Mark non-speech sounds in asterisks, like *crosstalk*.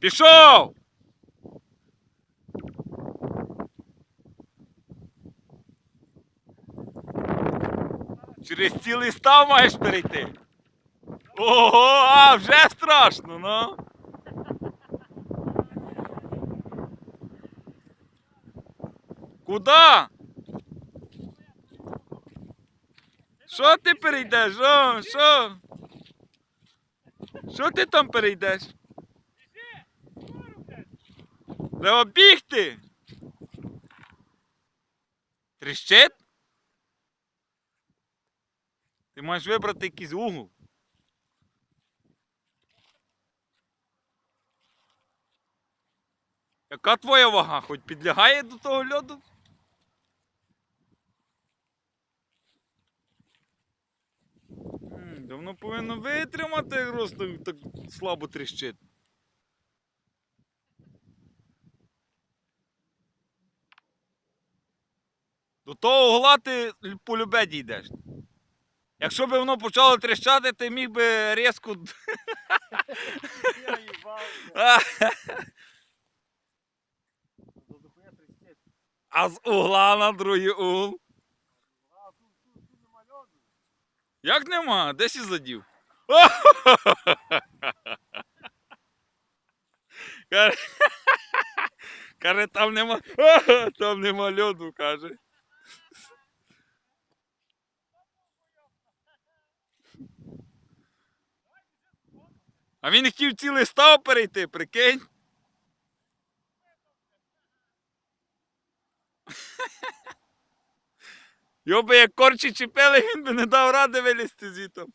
Пішов! Через цілий став маєш перейти. Ого, а вже страшно, ну. Куда? Що ти перейдеш? Що? Що? Ти там перейдеш? Треба бігти. Тріщить? Ти маєш вибрати якийсь угол. Яка твоя вага? Хоч підлягає до того льоду? Давно повинно витримати, просто так слабо тріщить. До того угла ти л- полюбе дійдеш. Якщо б воно почало тріщати, ти міг би різко. *laughs* А, з угла на другий угол. Як нема? Десь і задів. *laughs* *laughs* Каже, там нема. Там нема льоду, каже. А він хотів цілий став перейти, прикинь. *laughs* Його би як корчі чіпили, він би не дав ради вилізти звітом.